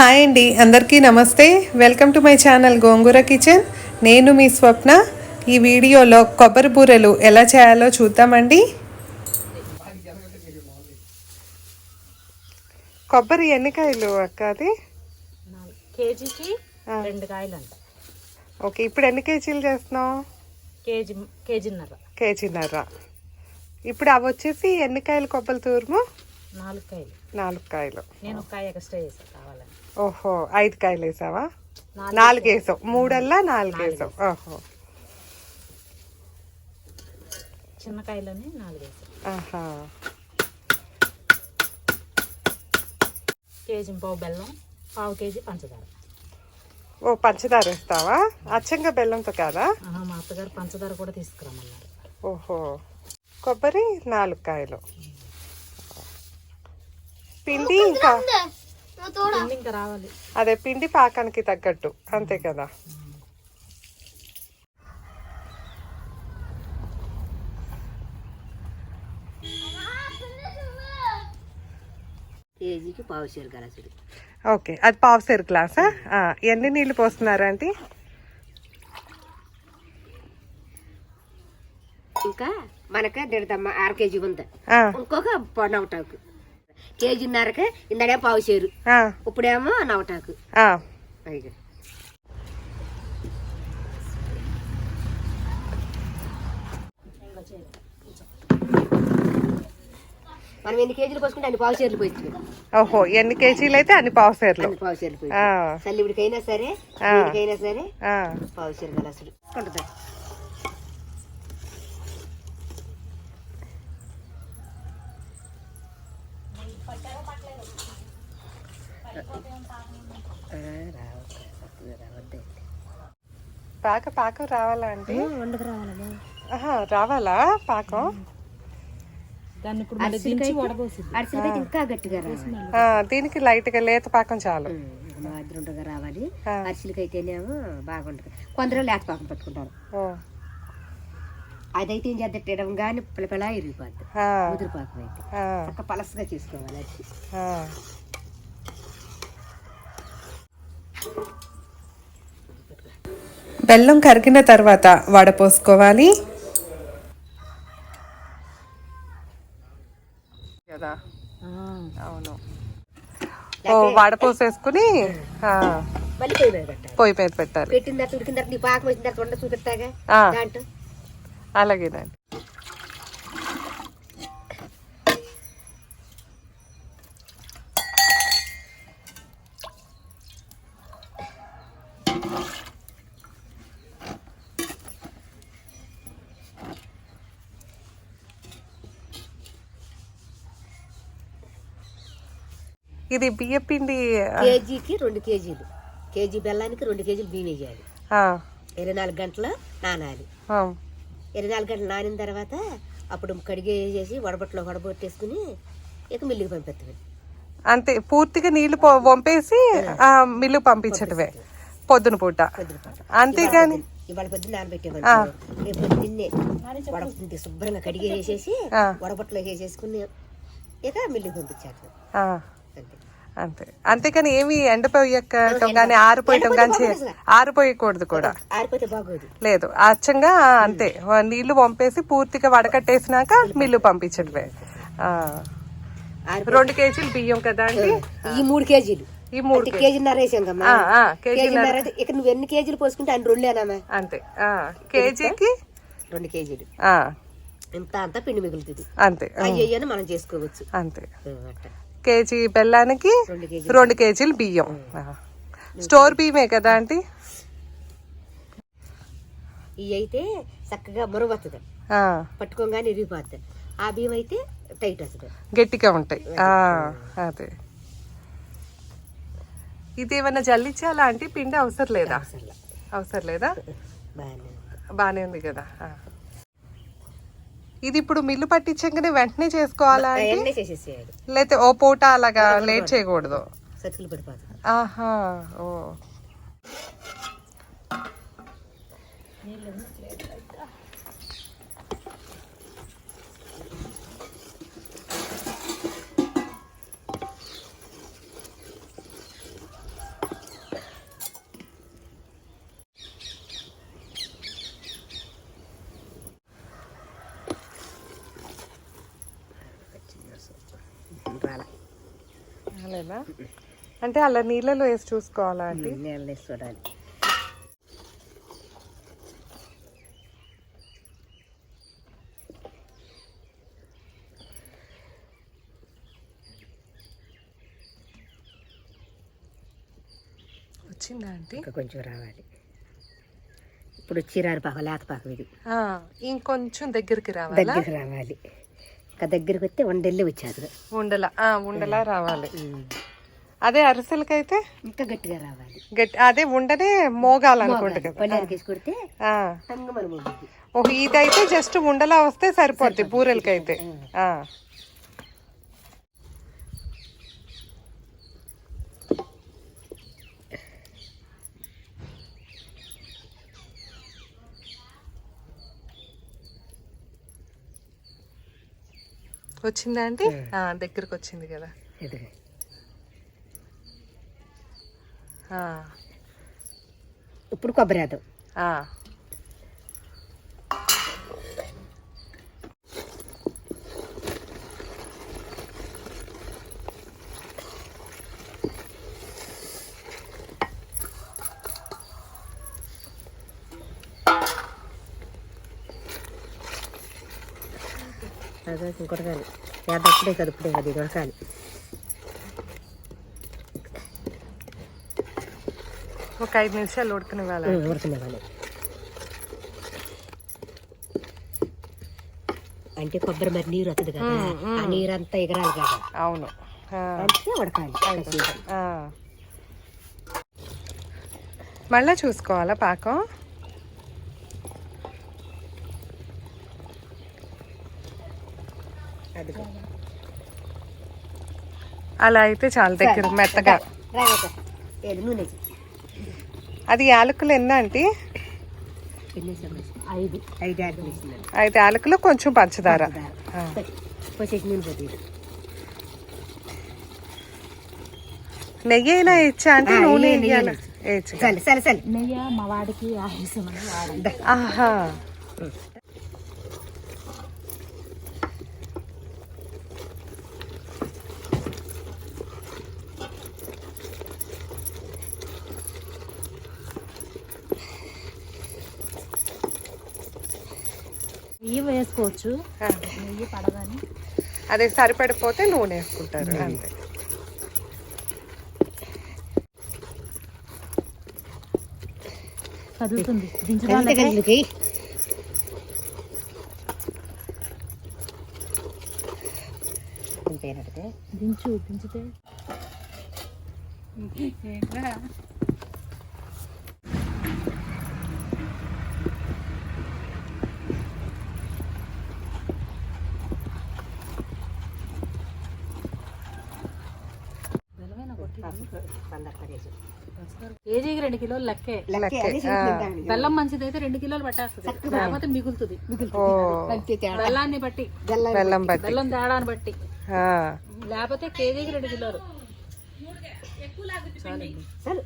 Hi అండి అందరికీ నమస్తే. Welcome to my channel Gongura kitchen. నేను మీ స్వప్న. ఈ వీడియోలో కొబ్బరి బూరెలు ఎలా చేయాలో చూద్దామండి. కొబ్బరి ఎన్ని కాయలు అక్క అది? కేజీకి. రెండు కాయలు అంట ఓకే ఇప్పుడు ఎన్ని కేజీలు చేస్తున్నావు? కేజీ కేజీన్నర. కేజీన్నర. ఇప్పుడు అవి వచ్చేసి ఎన్ని కాయలు కొబ్బరి తూర్ము? నాలుగు కాయలు. నాలుగు కాయలు. నేను ఒక కాయ ఎక్స్ట్రా చేసాను ఓహో ఐదు కాయలు వేసావా? నాలుగు వేసావు మూడల్లా నాలుగు వేసావు ఓహో. చిన్న కాయలని నాలుగు ఆహా. కేజీ పావు బెల్లం పావు కేజీ పంచదార. ఓ పంచదార వేస్తావా? అచ్చంగా బెల్లంతో కాదా? ఆహా, మా అత్తగారు పంచదార కూడా తీసుకురమ్మన్నారు. ఓహో. కొబ్బరి నాలుగు కాయలు. పిండి ఇంకా అదే పిండి పాకానికి తగ్గట్టు అంతే కదా? కేజీకి పావు ఓకే అది పావు సేరు గ్లాసా? ఎన్ని నీళ్ళు పోస్తున్నారా ఆంటీ? ఇంకా మనక దిడదమ్మ అర కేజీ ఉంది. ఇంకొక ప- నవటాకు కేజీన్నరకే ఇందడే పావు ఆ, ఇప్పుడేమో నవటాకు. మనం ఎన్ని కేజీలు పోసుకుంటే అన్ని పావు షేర్లు పోయిస్తుంది ఓహో ఎన్ని కేజీలు అయితే అన్ని పావు అన్ని పావు ఆ, చల్లివిడికైనా సరే సరే ఆ. పావు షేర్ గలసుడు పాక పాకం రావాలా అండి? వండకు రావాలా పాకం? దాన్ని ఇప్పుడు మళ్ళీ దించి వడబోసింది అరిసెలకైతే ఇంకా గట్టిగా రావాలి. ఆ, దీనికి లైట్గా లేత పాకం చాలు. మాదిరిగా రావాలి. ఆ. అరిసెలకైతేనేమో బాగుంటుంది. కొందరు లేత పాకం పట్టుకుంటారు. అదైతే ఏం చేద్దట్టడం కానీ పిల్లపిల్ల ఇరిగిపోద్ది. ఆ, ముదురు పాకం అయితే చక్క పలసగా చేసుకోవాలి ఆ. బెల్లం కరిగిన తర్వాత వడపోసుకోవాలి. కదా? అవును. ఓ వడపోసేసుకుని పొయ్యి మీద పెట్టాలి. పెట్టిన తర్వాత ఉడికిన తర్వాత నీ పాకం వచ్చిన తర్వాత చూపిస్తాగా అలాగేనండి. ఇది బియ్య పిండి కేజీకి రెండు కేజీలు. కేజీ బెల్లానికి రెండు కేజీలు బియ్యం వేయాలి. ఇరవై నాలుగు గంటలు నానాలి. ఇరవై నాలుగు గంటలు నానిన తర్వాత అప్పుడు కడిగి వేసేసి వడబట్లో వడబొట్టేసుకుని ఇక మిల్లుకి పంపిస్తాం అంతే పూర్తిగా నీళ్ళు పో- వంపేసి ఆ, మిల్లు పంపించటమే. పొద్దున పూట. అంతేగాని ఇవాళ పొద్దున్న నానబెట్టేవాళ్ళు రేపు పొద్దున్నే శుభ్రంగా కడిగి వేసేసి ఆ. వడబొట్లో వేసేసుకుని ఇక మిల్లుకి పంపించాను ఆ, అంతే. అంతే అంతేకాని ఏమి ఎండపోయక్కటం కానీ ఆరిపోయటం కానీ ఆరిపోయకూడదు కూడా. లేదు అచ్చంగా అంతే. నీళ్ళు వంపేసి పూర్తిగా వడకట్టేసినాక మిల్లు ఆరిపో రెండు కేజీలు బియ్యం కదా అండి? ఈ మూడు కేజీలు. ఈ మూడు అంటే కేజీన్నర వేసాం కమ్మా ఆ, ఆ, కేజీ కేజీన్నర అయితే ఇక నువ్వు ఎన్ని కేజీలు పోసుకుంటే అన్ని అంతే. కేజీకి? రెండు కేజీలు. ఇంత అంతా పిండి మిగులుతుంది. అంతే. అయ్యని మనం చేసుకోవచ్చు. అంతే. కేజీ బెల్లానికి రెండు కేజీలు. బియ్యం. స్టోర్ బియ్యమే కదా ఆంటీ? ఇవి అయితే చక్కగా మరువస్తుంది ఆ, పట్టుకోగానే ఇరిగిపోద్ది. ఆ బియ్యం అయితే టైట్ వస్తుంది. గట్టిగా ఉంటాయి. అదే. ఇది ఏమన్నా జల్లించాలా అంటే పిండి అవసరం లేదా? అవసరం లేదా. బాగానే ఉంది. బానే ఉంది కదా. ఇది ఇప్పుడు మిల్లు పట్టించగానే వెంటనే చేసుకోవాలా లేకపోతే ఓ పూట అలాగా లేట్ చేయకూడదు. ఆహా ఓ. అంతేనా అంటే అలా నీళ్ళలో వేసి చూసుకోవాలా అండి నీళ్ళు వేసి చూడాలి. వచ్చిందా ఆంటీ? ఇంకా కొంచెం రావాలి. ఇప్పుడు చీరారి పాకం లేత పాకం ఇది. ఆ, ఇంకొంచెం దగ్గరికి రావాలా? దగ్గరికి రావాలి. ఇంకా దగ్గరికి వస్తే వండెల్లి వచ్చేది ఉండలా ఆ, ఉండలా రావాలి. అదే అరిసెలకైతే? ఇంకా గట్టిగా రావాలి. గట్టి అదే ఉండనే మోగాలనుకుంటా కొడితే. ఓహో ఇదైతే జస్ట్ ఉండలా వస్తే సరిపోద్ది బూరెలకైతే వచ్చిందా అండి? దగ్గరకు వచ్చింది కదా. ఇప్పుడు కొబ్బరి వేద్దాం అదే ఇంకొడగాలి వేదప్పుడే కదుపుడే కదా ఇది ఉడకాలి ఒక ఐదు నిమిషాలు ఉడకనివ్వాలి. ఉడకనివ్వాలి. అంటే కొబ్బరి మరి నీరు వస్తుంది కదా ఆ నీరు అంతా ఎగరాలి కదా. అవును. ఉడకాలి. ఆ. మళ్ళా చూసుకోవాలా పాకం? అలా అయితే చాలా దగ్గర మెత్తగా. అది యాలకులు ఎన్న అంటే? ఐదు. యాలకులు కొంచెం పంచదార. నెయ్యి అయినా ఇచ్చా అంటే నూనె. సరే సరే సరే. నెయ్యి మా వాడికి ఆహా. నెయ్యి వేసుకోవచ్చు. ఆ. నెయ్యి పడదని అదే సరిపడిపోతే నూనె వేసుకుంటారు అంతే. కదులుతుంది. దించడానికి దించు దించితే. కేజీకి రెండు కిలోలు లెక్కే. బెల్లం మంచిది అయితే రెండు కిలోలు పట్టేస్తుంది. లేకపోతే మిగులుతుంది. బెల్లాన్ని బట్టి. బెల్లం బట్టి. బెల్లం తేడాన్ని బట్టి. ఆ. లేకపోతే కేజీకి రెండు కిలోలు. సరే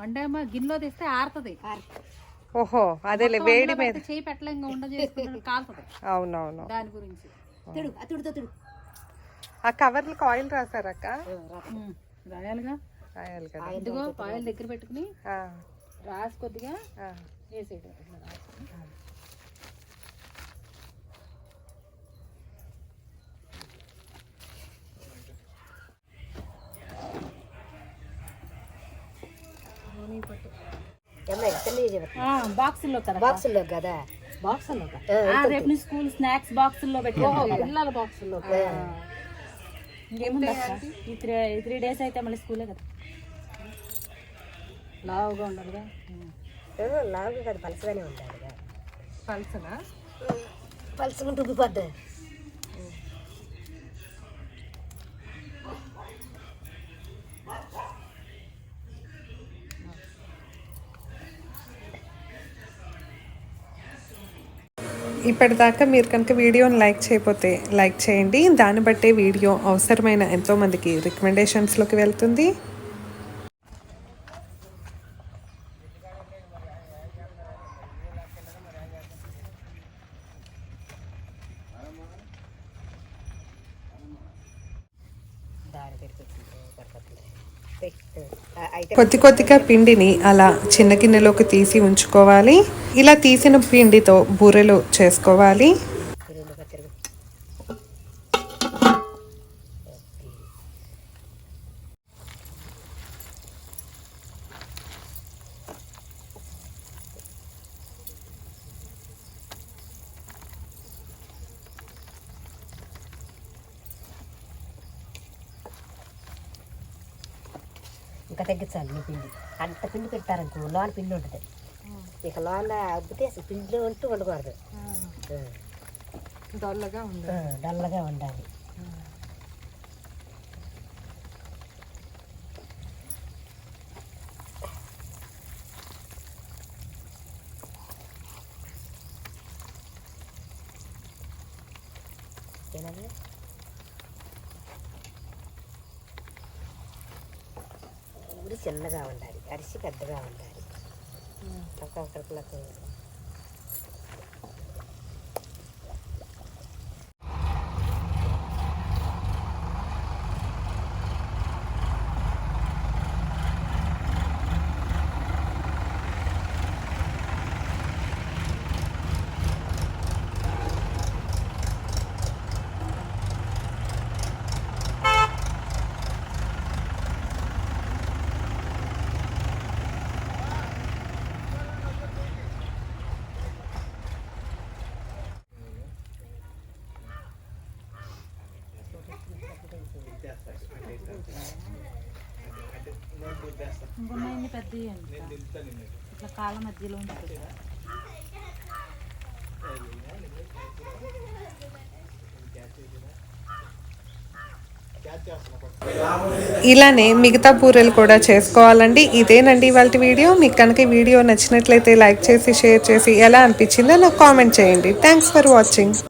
అంటే అమ్మా గిన్నెలో తెస్తే ఆరుతుంది. ఓహో అదేలే వేడి మీద. చేయి పెట్టలే ఇంకా ఉండ చేసుకుంటే కాలుతుంది. అవునవును. దాని గురించి. ఆ కవర్లకు ఆయిల్ రాసారక్క రాయాలిగా? రాయాలి కదా. ఇదిగో ఆయిల్ దగ్గర పెట్టుకుని ఆ, రాసి కొద్దిగా ఆ. వేసేయడం. ఇట్లా రాసుకుని. బాక్సుల్లో కదా? బాక్సుల్లో కదా? బాక్సుల్లో రేపు స్కూల్ స్నాక్స్ బాక్సుల్లో పెట్టి. పిల్లల బాక్సుల్లో అక్క? ఈ త్రీ ఈ త్రీ డేస్ అయితే మళ్ళీ స్కూలే కదా. లావుగా ఉండదుగా ఆ, లావుగా కదా పలసగానే కదా. పల్సనా? పలసగుంటే ఉబ్బిపోద్ది. ఇప్పటిదాకా మీరు కనుక వీడియోని లైక్ చేయకపోతే లైక్ చేయండి. దాన్ని బట్టే వీడియో అవసరమైన ఎంతోమందికి రికమెండేషన్స్లోకి వెళ్తుంది. దారి దగ్గరికి కొద్ది కొద్దిగా పిండిని అలా చిన్న గిన్నెలోకి తీసి ఉంచుకోవాలి. ఇలా తీసిన పిండితో బూరెలు చేసుకోవాలి. ఇంకా తగ్గించాలి నీ పిండి. అంత పిండి పెట్టారనుకో లోన పిండి ఉంటుంది. ఇక లోన అబ్బితే అసలు పిండిలో ఉంటూ ఉండకూడదు. డొల్లగా ఆ, డల్లగా ఉండాలి. ఏనది? చిన్నగా ఉండాలి. అరిసి పెద్దగా ఉండాలి. ఒక్కొక్కరికి పెద్ద ఇట్లా కాళ్ళ మధ్యలో ఉంటుంది ఇలానే మిగతా బూరెలు కూడా చేసుకోవాలండి. ఇదేనండి ఇవాళ వీడియో. మీకు కనుక ఈ వీడియో నచ్చినట్లయితే లైక్ చేసి షేర్ చేసి ఎలా అనిపించిందో నాకు కామెంట్ చేయండి. Thanks for watching